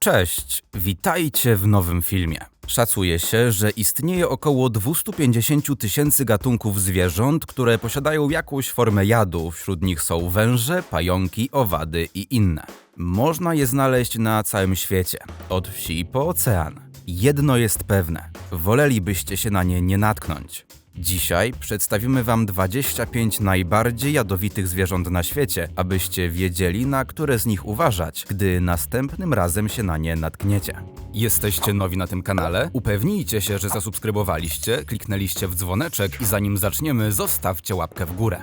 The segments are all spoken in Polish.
Cześć, witajcie w nowym filmie. Szacuje się, że istnieje około 250 tysięcy gatunków zwierząt, które posiadają jakąś formę jadu. Wśród nich są węże, pająki, owady i inne. Można je znaleźć na całym świecie, od wsi po ocean. Jedno jest pewne: wolelibyście się na nie nie natknąć. Dzisiaj przedstawimy Wam 25 najbardziej jadowitych zwierząt na świecie, abyście wiedzieli, na które z nich uważać, gdy następnym razem się na nie natkniecie. Jesteście nowi na tym kanale? Upewnijcie się, że zasubskrybowaliście, kliknęliście w dzwoneczek i zanim zaczniemy, zostawcie łapkę w górę.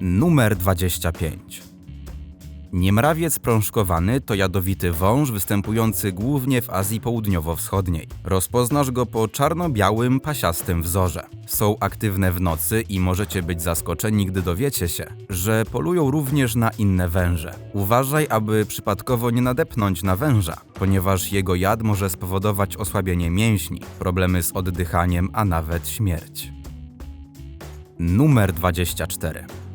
Numer 25. Niemrawiec prążkowany to jadowity wąż występujący głównie w Azji Południowo-Wschodniej. Rozpoznasz go po czarno-białym, pasiastym wzorze. Są aktywne w nocy i możecie być zaskoczeni, gdy dowiecie się, że polują również na inne węże. Uważaj, aby przypadkowo nie nadepnąć na węża, ponieważ jego jad może spowodować osłabienie mięśni, problemy z oddychaniem, a nawet śmierć. Numer 24.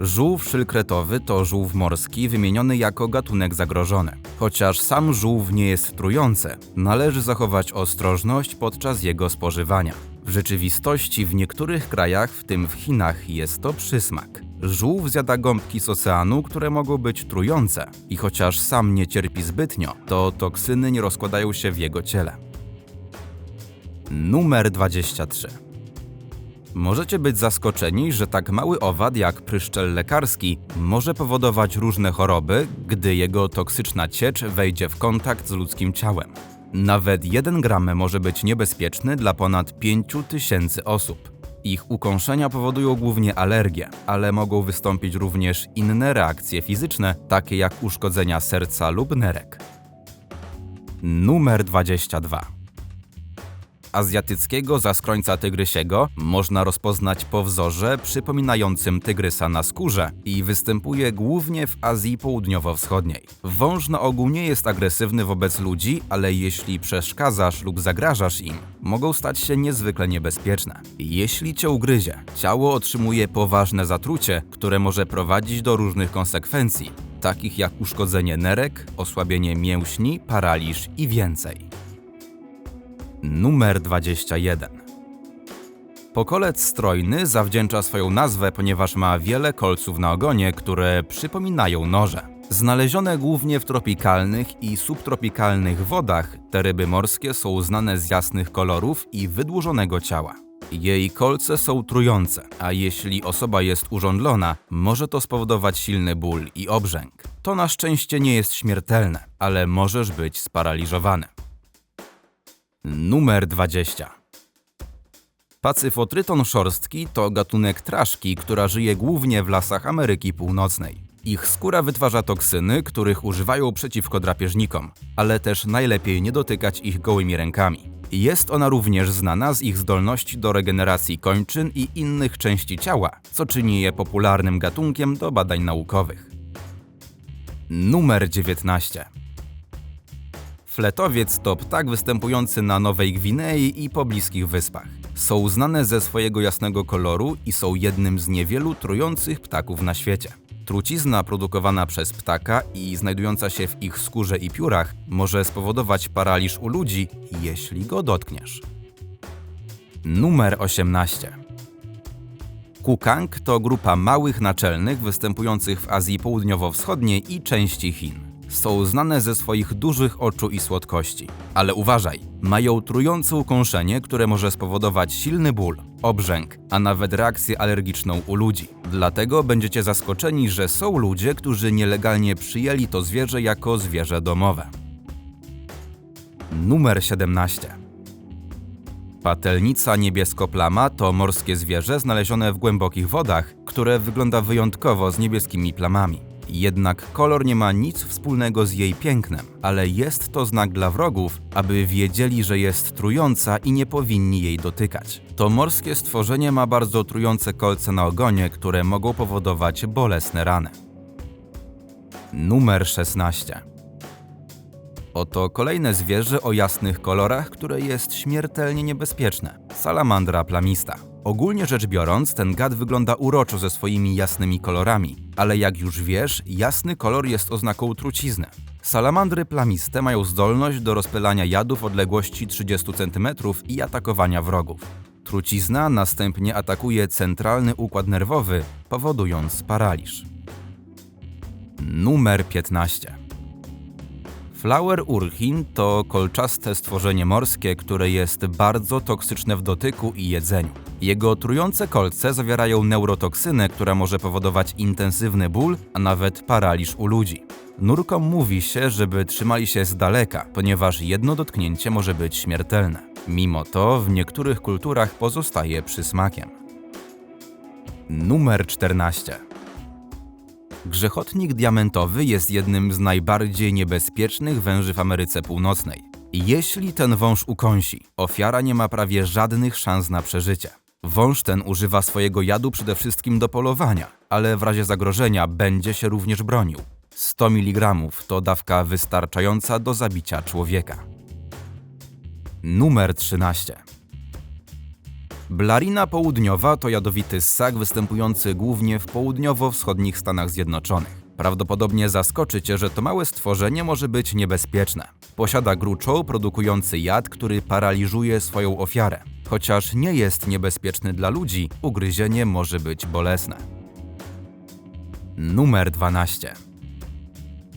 Żółw szylkretowy to żółw morski wymieniony jako gatunek zagrożony. Chociaż sam żółw nie jest trujący, należy zachować ostrożność podczas jego spożywania. W rzeczywistości w niektórych krajach, w tym w Chinach, jest to przysmak. Żółw zjada gąbki z oceanu, które mogą być trujące i chociaż sam nie cierpi zbytnio, to toksyny nie rozkładają się w jego ciele. Numer 23. Możecie być zaskoczeni, że tak mały owad jak pryszczel lekarski może powodować różne choroby, gdy jego toksyczna ciecz wejdzie w kontakt z ludzkim ciałem. Nawet 1 gram może być niebezpieczny dla ponad 5000 osób. Ich ukąszenia powodują głównie alergie, ale mogą wystąpić również inne reakcje fizyczne, takie jak uszkodzenia serca lub nerek. Numer 22 azjatyckiego zaskrońca tygrysiego można rozpoznać po wzorze przypominającym tygrysa na skórze i występuje głównie w Azji Południowo-Wschodniej. Wąż na ogół nie jest agresywny wobec ludzi, ale jeśli przeszkadzasz lub zagrażasz im, mogą stać się niezwykle niebezpieczne. Jeśli cię ugryzie, ciało otrzymuje poważne zatrucie, które może prowadzić do różnych konsekwencji, takich jak uszkodzenie nerek, osłabienie mięśni, paraliż i więcej. Numer 21. Pokolec strojny zawdzięcza swoją nazwę, ponieważ ma wiele kolców na ogonie, które przypominają noże. Znalezione głównie w tropikalnych i subtropikalnych wodach, te ryby morskie są znane z jasnych kolorów i wydłużonego ciała. Jej kolce są trujące, a jeśli osoba jest urządlona, może to spowodować silny ból i obrzęk. To na szczęście nie jest śmiertelne, ale możesz być sparaliżowany. Numer 20. Pacyfotryton szorstki to gatunek traszki, która żyje głównie w lasach Ameryki Północnej. Ich skóra wytwarza toksyny, których używają przeciwko drapieżnikom, ale też najlepiej nie dotykać ich gołymi rękami. Jest ona również znana z ich zdolności do regeneracji kończyn i innych części ciała, co czyni je popularnym gatunkiem do badań naukowych. Numer 19. Fletowiec to ptak występujący na Nowej Gwinei i pobliskich wyspach. Są znane ze swojego jasnego koloru i są jednym z niewielu trujących ptaków na świecie. Trucizna produkowana przez ptaka i znajdująca się w ich skórze i piórach może spowodować paraliż u ludzi, jeśli go dotkniesz. Numer 18. Kukang to grupa małych naczelnych występujących w Azji Południowo-Wschodniej i części Chin. Są znane ze swoich dużych oczu i słodkości. Ale uważaj, mają trujące ukąszenie, które może spowodować silny ból, obrzęk, a nawet reakcję alergiczną u ludzi. Dlatego będziecie zaskoczeni, że są ludzie, którzy nielegalnie przyjęli to zwierzę jako zwierzę domowe. Numer 17. Patelnica niebiesko-plama to morskie zwierzę znalezione w głębokich wodach, które wygląda wyjątkowo z niebieskimi plamami. Jednak kolor nie ma nic wspólnego z jej pięknem, ale jest to znak dla wrogów, aby wiedzieli, że jest trująca i nie powinni jej dotykać. To morskie stworzenie ma bardzo trujące kolce na ogonie, które mogą powodować bolesne rany. Numer 16. Oto kolejne zwierzę o jasnych kolorach, które jest śmiertelnie niebezpieczne. Salamandra plamista. Ogólnie rzecz biorąc, ten gad wygląda uroczo ze swoimi jasnymi kolorami, ale jak już wiesz, jasny kolor jest oznaką trucizny. Salamandry plamiste mają zdolność do rozpylania jadu w odległości 30 cm i atakowania wrogów. Trucizna następnie atakuje centralny układ nerwowy, powodując paraliż. Numer 15. Flower urchin to kolczaste stworzenie morskie, które jest bardzo toksyczne w dotyku i jedzeniu. Jego trujące kolce zawierają neurotoksynę, która może powodować intensywny ból, a nawet paraliż u ludzi. Nurkom mówi się, żeby trzymali się z daleka, ponieważ jedno dotknięcie może być śmiertelne. Mimo to w niektórych kulturach pozostaje przysmakiem. Numer 14. Grzechotnik diamentowy jest jednym z najbardziej niebezpiecznych węży w Ameryce Północnej. Jeśli ten wąż ukąsi, ofiara nie ma prawie żadnych szans na przeżycie. Wąż ten używa swojego jadu przede wszystkim do polowania, ale w razie zagrożenia będzie się również bronił. 100 mg to dawka wystarczająca do zabicia człowieka. Numer 13. Blarina południowa to jadowity ssak występujący głównie w południowo-wschodnich Stanach Zjednoczonych. Prawdopodobnie zaskoczy cię, że to małe stworzenie może być niebezpieczne. Posiada gruczoł produkujący jad, który paraliżuje swoją ofiarę. Chociaż nie jest niebezpieczny dla ludzi, ugryzienie może być bolesne. Numer 12.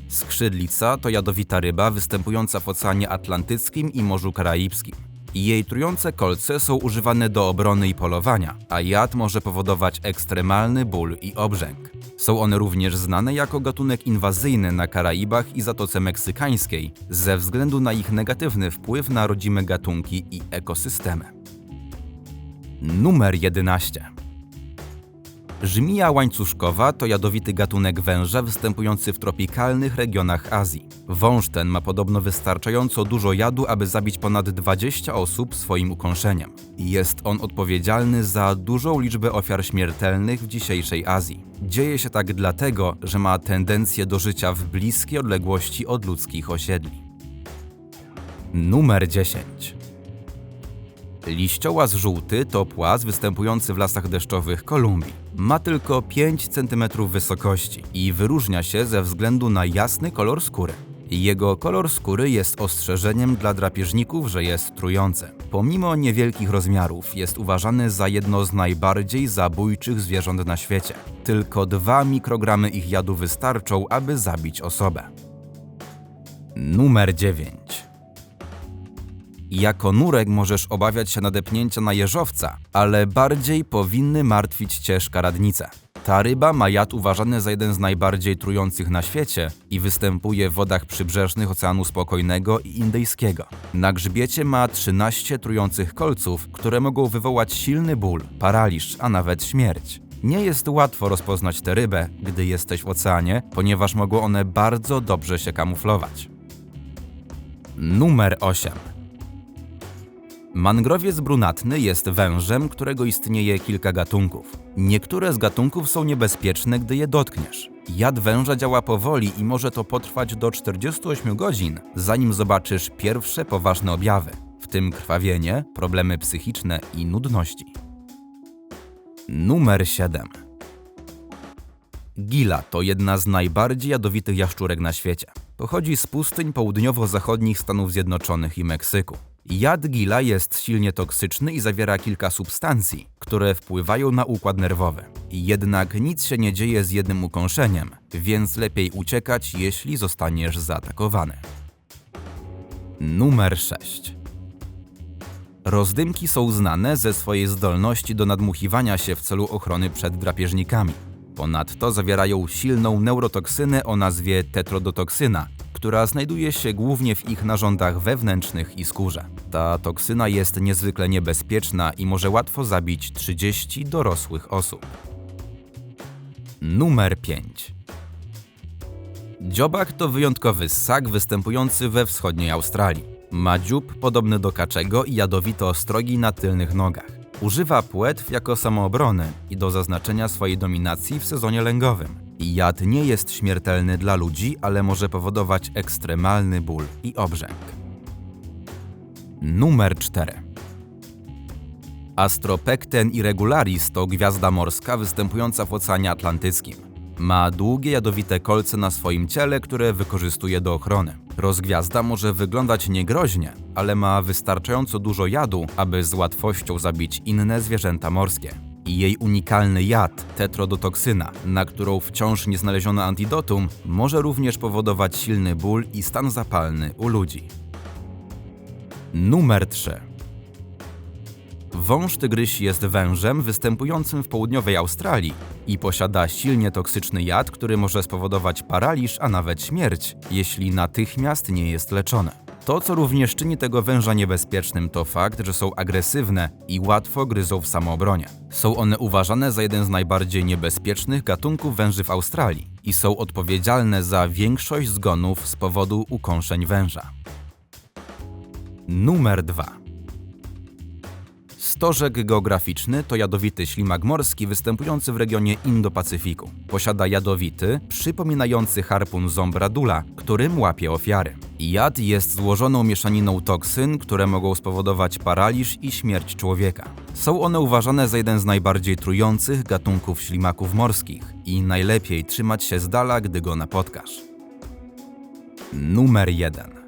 Skrzydlica to jadowita ryba występująca w Oceanie Atlantyckim i Morzu Karaibskim. Jej trujące kolce są używane do obrony i polowania, a jad może powodować ekstremalny ból i obrzęk. Są one również znane jako gatunek inwazyjny na Karaibach i Zatoce Meksykańskiej ze względu na ich negatywny wpływ na rodzime gatunki i ekosystemy. Numer 11. Żmija łańcuszkowa to jadowity gatunek węża występujący w tropikalnych regionach Azji. Wąż ten ma podobno wystarczająco dużo jadu, aby zabić ponad 20 osób swoim ukąszeniem. Jest on odpowiedzialny za dużą liczbę ofiar śmiertelnych w dzisiejszej Azji. Dzieje się tak dlatego, że ma tendencję do życia w bliskiej odległości od ludzkich osiedli. Numer 10. Liściołaz żółty to płaz występujący w lasach deszczowych Kolumbii. Ma tylko 5 cm wysokości i wyróżnia się ze względu na jasny kolor skóry. Jego kolor skóry jest ostrzeżeniem dla drapieżników, że jest trujący. Pomimo niewielkich rozmiarów jest uważany za jedno z najbardziej zabójczych zwierząt na świecie. Tylko 2 mikrogramy ich jadu wystarczą, aby zabić osobę. Numer 9. Jako nurek możesz obawiać się nadepnięcia na jeżowca, ale bardziej powinny martwić cię szkaradnice. Ta ryba ma jad uważany za jeden z najbardziej trujących na świecie i występuje w wodach przybrzeżnych Oceanu Spokojnego i Indyjskiego. Na grzbiecie ma 13 trujących kolców, które mogą wywołać silny ból, paraliż, a nawet śmierć. Nie jest łatwo rozpoznać tę rybę, gdy jesteś w oceanie, ponieważ mogą one bardzo dobrze się kamuflować. Numer 8. Mangrowiec brunatny jest wężem, którego istnieje kilka gatunków. Niektóre z gatunków są niebezpieczne, gdy je dotkniesz. Jad węża działa powoli i może to potrwać do 48 godzin, zanim zobaczysz pierwsze poważne objawy, w tym krwawienie, problemy psychiczne i nudności. Numer 7. Gila to jedna z najbardziej jadowitych jaszczurek na świecie. Pochodzi z pustyń południowo-zachodnich Stanów Zjednoczonych i Meksyku. Jad gila jest silnie toksyczny i zawiera kilka substancji, które wpływają na układ nerwowy. Jednak nic się nie dzieje z jednym ukąszeniem, więc lepiej uciekać, jeśli zostaniesz zaatakowany. Numer 6. Rozdymki są znane ze swojej zdolności do nadmuchiwania się w celu ochrony przed drapieżnikami. Ponadto zawierają silną neurotoksynę o nazwie tetrodotoksyna, która znajduje się głównie w ich narządach wewnętrznych i skórze. Ta toksyna jest niezwykle niebezpieczna i może łatwo zabić 30 dorosłych osób. Numer 5. Dziobak to wyjątkowy ssak występujący we wschodniej Australii. Ma dziób podobny do kaczego i jadowito ostrogi na tylnych nogach. Używa płetw jako samoobrony i do zaznaczenia swojej dominacji w sezonie lęgowym. Jad nie jest śmiertelny dla ludzi, ale może powodować ekstremalny ból i obrzęk. Numer 4. Astropecten irregularis to gwiazda morska występująca w Oceanie Atlantyckim. Ma długie, jadowite kolce na swoim ciele, które wykorzystuje do ochrony. Rozgwiazda może wyglądać niegroźnie, ale ma wystarczająco dużo jadu, aby z łatwością zabić inne zwierzęta morskie. I jej unikalny jad, tetrodotoksyna, na którą wciąż nie znaleziono antidotum, może również powodować silny ból i stan zapalny u ludzi. Numer 3. Wąż tygrysi jest wężem występującym w południowej Australii i posiada silnie toksyczny jad, który może spowodować paraliż, a nawet śmierć, jeśli natychmiast nie jest leczony. To, co również czyni tego węża niebezpiecznym, to fakt, że są agresywne i łatwo gryzą w samoobronie. Są one uważane za jeden z najbardziej niebezpiecznych gatunków węży w Australii i są odpowiedzialne za większość zgonów z powodu ukąszeń węża. Numer 2. Stożek geograficzny to jadowity ślimak morski występujący w regionie Indo-Pacyfiku. Posiada jadowity, przypominający harpun ząb radula, którym łapie ofiary. Jad jest złożoną mieszaniną toksyn, które mogą spowodować paraliż i śmierć człowieka. Są one uważane za jeden z najbardziej trujących gatunków ślimaków morskich i najlepiej trzymać się z dala, gdy go napotkasz. Numer 1.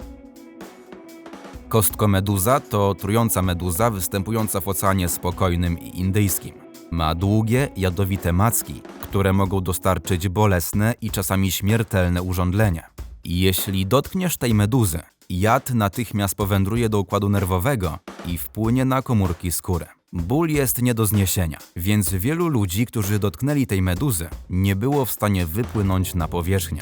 Kostkomeduza to trująca meduza występująca w Oceanie Spokojnym i Indyjskim. Ma długie, jadowite macki, które mogą dostarczyć bolesne i czasami śmiertelne urządlenia. Jeśli dotkniesz tej meduzy, jad natychmiast powędruje do układu nerwowego i wpłynie na komórki skóry. Ból jest nie do zniesienia, więc wielu ludzi, którzy dotknęli tej meduzy, nie było w stanie wypłynąć na powierzchnię.